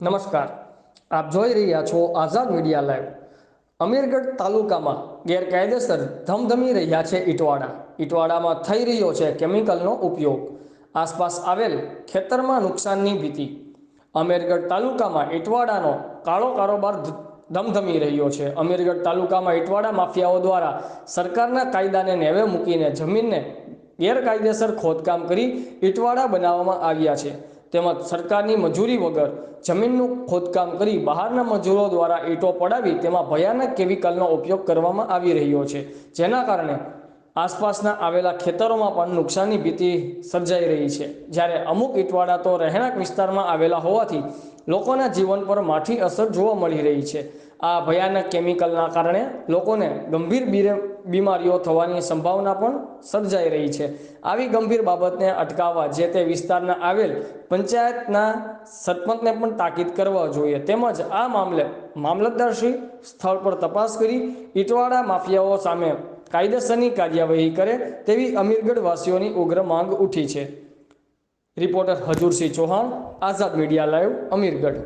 નમસ્કાર. આપ જોઈ રહ્યા છો આઝાદ મીડિયા લાઈવ. અમીરગઢ તાલુકામાં ગેરકાયદેસર ધમધમી રહ્યા છે ઈટવાડા. ઈટવાડામાં થઈ રહ્યો છે કેમિકલનો ઉપયોગ. આસપાસ આવેલ ખેતરમાં નુકસાનની ભીતિ. અમીરગઢ તાલુકામાં ઈટવાડાનો કાળો કારોબાર ધમધમી રહ્યો છે. અમીરગઢ તાલુકામાં ઈટવાડા માફિયાઓ દ્વારા સરકારના કાયદાને નેવે મૂકીને જમીનને ગેરકાયદેસર ખોદકામ કરી ઈટવાડા બનાવવામાં આવ્યા છે. તેમજ સરકારની મજૂરી વગર જમીનનું ખોદકામ કરી બહારના મજૂરો દ્વારા ઈંટો પડાવી તેમાં ભયાનક કેમિકલનો ઉપયોગ કરવામાં આવી રહ્યો છે. જેના કારણે આસપાસના આવેલા ખેતરોમાં પણ નુકસાનની ભીતિ સર્જાઈ રહી છે. જ્યારે અમુક ઈંટવાડા તો રહેણાંક વિસ્તારમાં આવેલા હોવાથી લોકોના જીવન પર માઠી અસર જોવા મળી રહી છે. આ ભયાનક કેમિકલના કારણે લોકોને ગંભીર બીમારીઓ થવાની સંભાવના પણ સર્જાઈ રહી છે. આવી ગંભીર બાબતને અટકાવવા જે તે વિસ્તારના આવેલ પંચાયતના સરપંચને પણ તાકીદ કરવા જોઈએ. તેમજ આ મામલે મામલતદારશ્રી સ્થળ પર તપાસ કરી ઇટવાડા માફિયાઓ સામે કાયદેસરની કાર્યવાહી કરે તેવી અમીરગઢ વાસીઓની ઉગ્ર માંગ ઉઠી છે. Reporter Hajursinh Chauhan, Azad media live, Amirgadh.